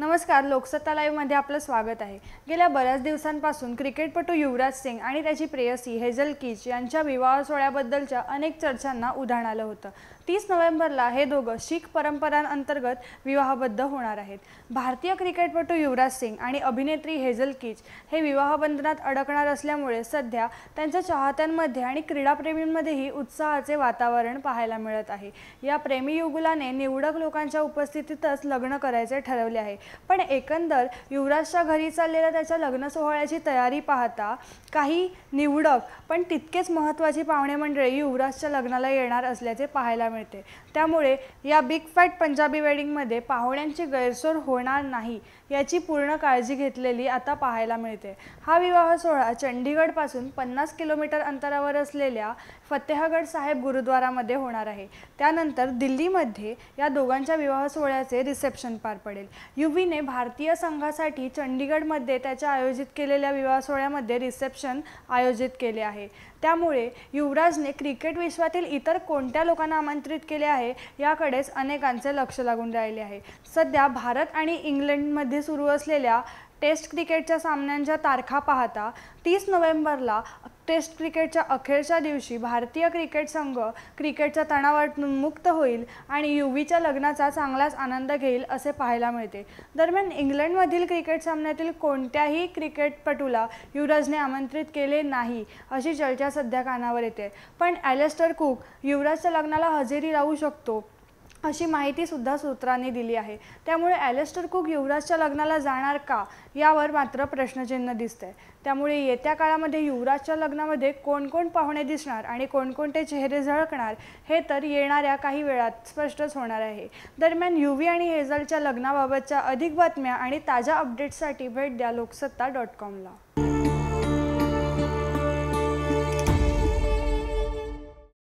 नमस्कार लोकसत्ता लाईव्हमध्ये आपलं स्वागत आहे. गेल्या बऱ्याच दिवसांपासून क्रिकेटपटू युवराज सिंग आणि त्याची प्रेयसी हेझल किच यांच्या विवाह सोहळ्याबद्दलच्या अनेक चर्चांना उधाण आलं होतं. तीस नोव्हेंबरला हे दोघं शीख परंपरांअंतर्गत विवाहबद्ध होणार आहेत. भारतीय क्रिकेटपटू युवराज सिंग आणि अभिनेत्री हेझल किच हे विवाहबंधनात अडकणार असल्यामुळे सध्या त्यांच्या चाहत्यांमध्ये आणि क्रीडाप्रेमींमध्येही उत्साहाचे वातावरण पाहायला मिळत आहे. या प्रेमी युगुलाने निवडक लोकांच्या उपस्थितीतच लग्न करायचे ठरवले आहे. पण एकंदर युवराजच्या घरी चाललेल्या त्याच्या लग्न सोहळ्याची तयारी पाहता काही निवडक पण तितकेच महत्त्वाची पाहुणे मंडळी युवराजच्या लग्नाला येणार असल्याचे पाहायला मिळते. त्यामुळे या बिग फॅट पंजाबी वेडिंगमध्ये पाहुण्यांची गैरसोय होणार नाही याची पूर्ण काळजी घेतलेली आता पाहायला मिळते. हा विवाह सोहळा चंडीगडपासून पन्नास किलोमीटर अंतरावर असलेल्या फतेहगड साहेब गुरुद्वारामध्ये होणार आहे. त्यानंतर दिल्लीमध्ये या दोघांच्या विवाह सोहळ्याचे रिसेप्शन पार पडेल. युवीने भारतीय संघासाठी चंडीगडमध्ये त्याच्या आयोजित केलेल्या विवाह सोहळ्यामध्ये रिसेप्शन आयोजित केले आहे. त्यामुळे युवराजने क्रिकेट विश्वातील इतर कोणत्या लोकांना आमंत्रित केले आहे याकडेच अनेकांचे लक्ष लागून राहिले आहे. सध्या भारत आणि इंग्लंडमध्ये सुरू असलेल्या टेस्ट क्रिकेटच्या सामन्यांच्या तारखा पाहता तीस नोव्हेंबरला टेस्ट क्रिकेटच्या अखेरच्या दिवशी भारतीय क्रिकेट संघ क्रिकेटच्या तणावातून मुक्त होईल आणि युवीच्या लग्नाचा चांगलाच आनंद घेईल असे पाहायला मिळते. दरम्यान इंग्लंडमधील क्रिकेट सामन्यातील कोणत्याही क्रिकेटपटूला युवराजने आमंत्रित केले नाही अशी चर्चा सध्या कानावर येते. पण ॲलेस्टर कुक युवराजच्या लग्नाला हजेरी लावू शकतो. अशी माहितीसुद्धा सूत्रांनी दिली आहे. त्यामुळे ॲलेस्टर कुक युवराजच्या लग्नाला जाणार का? यावर मात्र प्रश्नचिन्ह दिसतंय. त्यामुळे येत्या काळामध्ये युवराजच्या लग्नामध्ये कोण कोण पाहुणे दिसणार आणि कोणकोणते चेहरे झळकणार हे तर येणाऱ्या काही वेळात स्पष्टच होणार आहे. दरम्यान युवी आणि हेझलच्या लग्नाबाबतच्या अधिक बातम्या आणि ताज्या अपडेट्ससाठी भेट द्या लोकसत्ता डॉट कॉमला.